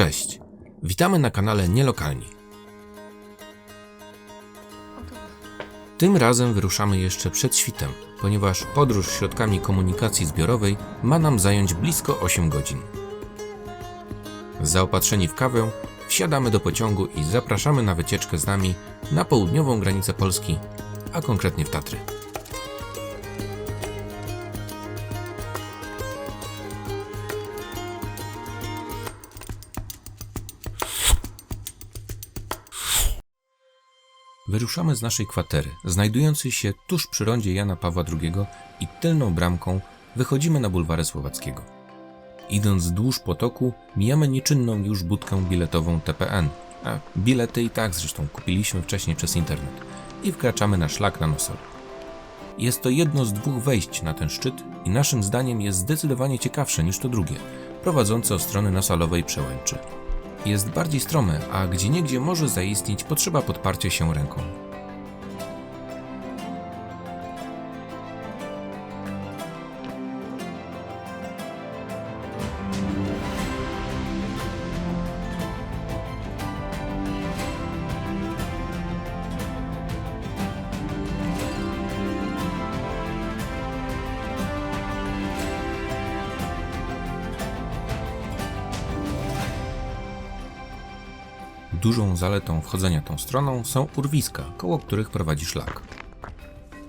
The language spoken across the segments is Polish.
Cześć! Witamy na kanale Nielokalni. Tym razem wyruszamy jeszcze przed świtem, ponieważ podróż środkami komunikacji zbiorowej ma nam zająć blisko 8 godzin. Zaopatrzeni w kawę, wsiadamy do pociągu i zapraszamy na wycieczkę z nami na południową granicę Polski, a konkretnie w Tatry. Wyruszamy z naszej kwatery, znajdującej się tuż przy rondzie Jana Pawła II i tylną bramką wychodzimy na bulwarę Słowackiego. Idąc wzdłuż potoku, mijamy nieczynną już budkę biletową TPN, a bilety i tak zresztą kupiliśmy wcześniej przez internet i wkraczamy na szlak na Nosol. Jest to jedno z dwóch wejść na ten szczyt i naszym zdaniem jest zdecydowanie ciekawsze niż to drugie, prowadzące od strony Nosalowej Przełęczy. Jest bardziej strome, a gdzieniegdzie może zaistnieć potrzeba podparcia się ręką. Dużą zaletą wchodzenia tą stroną są urwiska, koło których prowadzi szlak.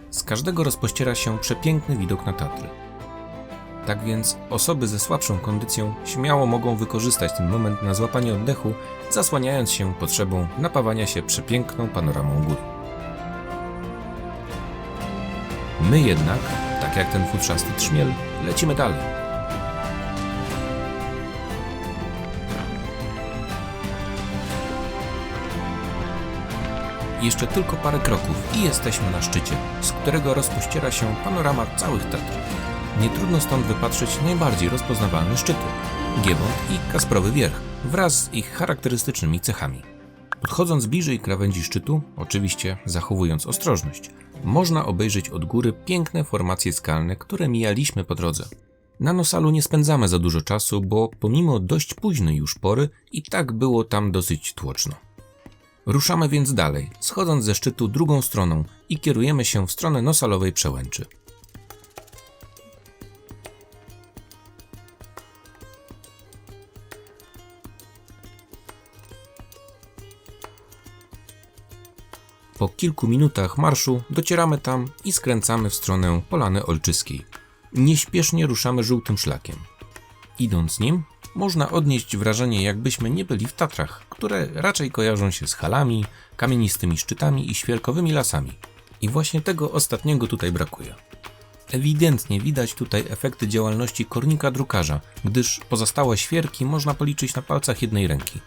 Z każdego rozpościera się przepiękny widok na Tatry. Tak więc osoby ze słabszą kondycją śmiało mogą wykorzystać ten moment na złapanie oddechu, zasłaniając się potrzebą napawania się przepiękną panoramą gór. My jednak, tak jak ten futrzasty trzmiel, lecimy dalej. Jeszcze tylko parę kroków i jesteśmy na szczycie, z którego rozpościera się panorama całych Tatr. Nie trudno stąd wypatrzeć najbardziej rozpoznawalne szczyty Giewont i Kasprowy Wierch wraz z ich charakterystycznymi cechami. Podchodząc bliżej krawędzi szczytu, oczywiście zachowując ostrożność, można obejrzeć od góry piękne formacje skalne, które mijaliśmy po drodze. Na Nosalu nie spędzamy za dużo czasu, bo pomimo dość późnej już pory i tak było tam dosyć tłoczno. Ruszamy więc dalej, schodząc ze szczytu drugą stroną i kierujemy się w stronę Nosalowej Przełęczy. Po kilku minutach marszu docieramy tam i skręcamy w stronę Polany Olczyskiej. Nieśpiesznie ruszamy żółtym szlakiem. Idąc nim, można odnieść wrażenie, jakbyśmy nie byli w Tatrach, które raczej kojarzą się z halami, kamienistymi szczytami i świerkowymi lasami. I właśnie tego ostatniego tutaj brakuje. Ewidentnie widać tutaj efekty działalności kornika drukarza, gdyż pozostałe świerki można policzyć na palcach jednej ręki.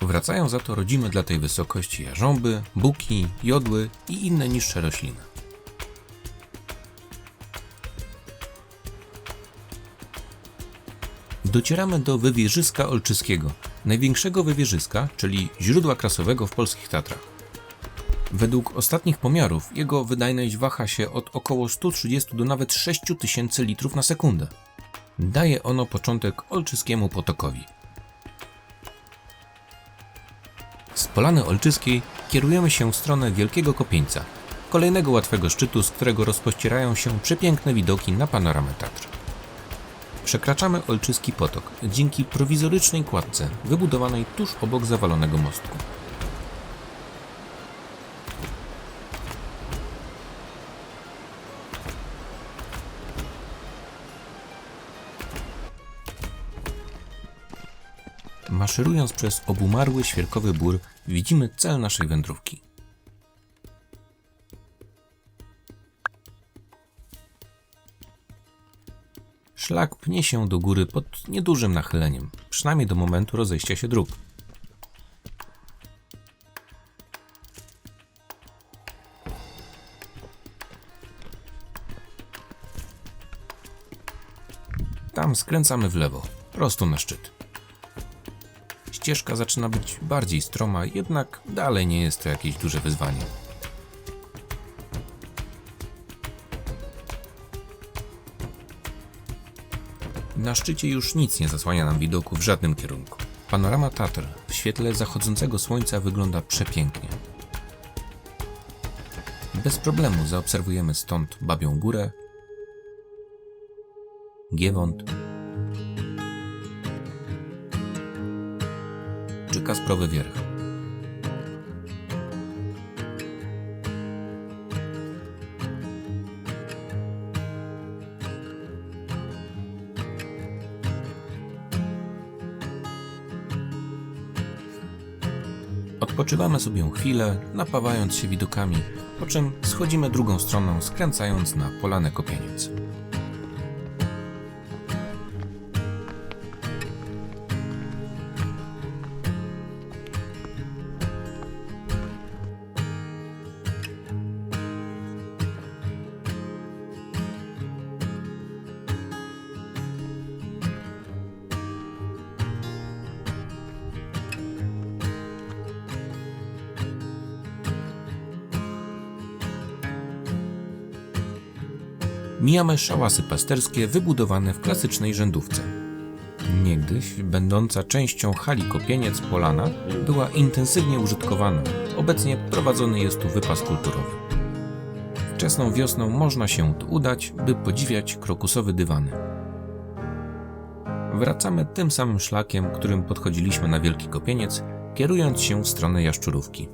Wracają za to rodzime dla tej wysokości jarząby, buki, jodły i inne niższe rośliny. Docieramy do wywierzyska olczyskiego, największego wywierzyska, czyli źródła krasowego w polskich Tatrach. Według ostatnich pomiarów jego wydajność waha się od około 130 do nawet 6000 litrów na sekundę. Daje ono początek olczyskiemu potokowi. Z Polany Olczyskiej kierujemy się w stronę Wielkiego Kopieńca, kolejnego łatwego szczytu, z którego rozpościerają się przepiękne widoki na panoramę Tatr. Przekraczamy Olczyski Potok dzięki prowizorycznej kładce wybudowanej tuż obok zawalonego mostku. Maszerując przez obumarły świerkowy bór, widzimy cel naszej wędrówki. Szlak pnie się do góry pod niedużym nachyleniem, przynajmniej do momentu rozejścia się dróg. Tam skręcamy w lewo, prosto na szczyt. Ścieżka zaczyna być bardziej stroma, jednak dalej nie jest to jakieś duże wyzwanie. Na szczycie już nic nie zasłania nam widoku w żadnym kierunku. Panorama Tatr w świetle zachodzącego słońca wygląda przepięknie. Bez problemu zaobserwujemy stąd Babią Górę, Giewont czy Kasprowy Wierch. Odpoczywamy sobie chwilę, napawając się widokami, po czym schodzimy drugą stroną, skręcając na Polanę Kopieniec. Mijamy szałasy pasterskie wybudowane w klasycznej rzędówce. Niegdyś, będąca częścią hali Kopieniec Polana, była intensywnie użytkowana. Obecnie prowadzony jest tu wypas kulturowy. Wczesną wiosną można się tu udać, by podziwiać krokusowe dywany. Wracamy tym samym szlakiem, którym podchodziliśmy na Wielki Kopieniec, kierując się w stronę Jaszczurówki.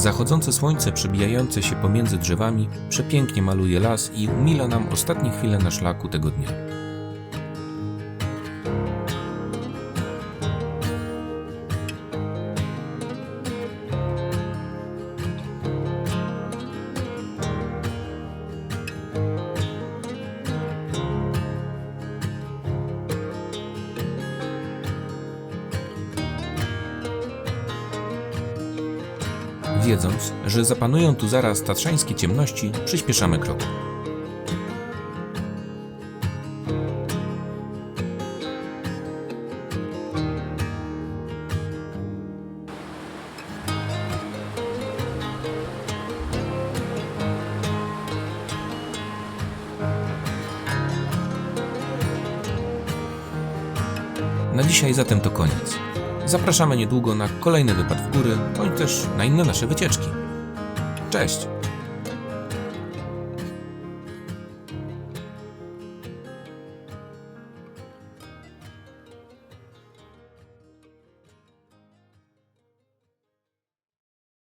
Zachodzące słońce przebijające się pomiędzy drzewami przepięknie maluje las i umila nam ostatnie chwile na szlaku tego dnia. Wiedząc, że zapanują tu zaraz tatrzańskie ciemności, przyspieszamy krok. Na dzisiaj zatem to koniec. Zapraszamy niedługo na kolejny wypad w góry, bądź też na inne nasze wycieczki. Cześć!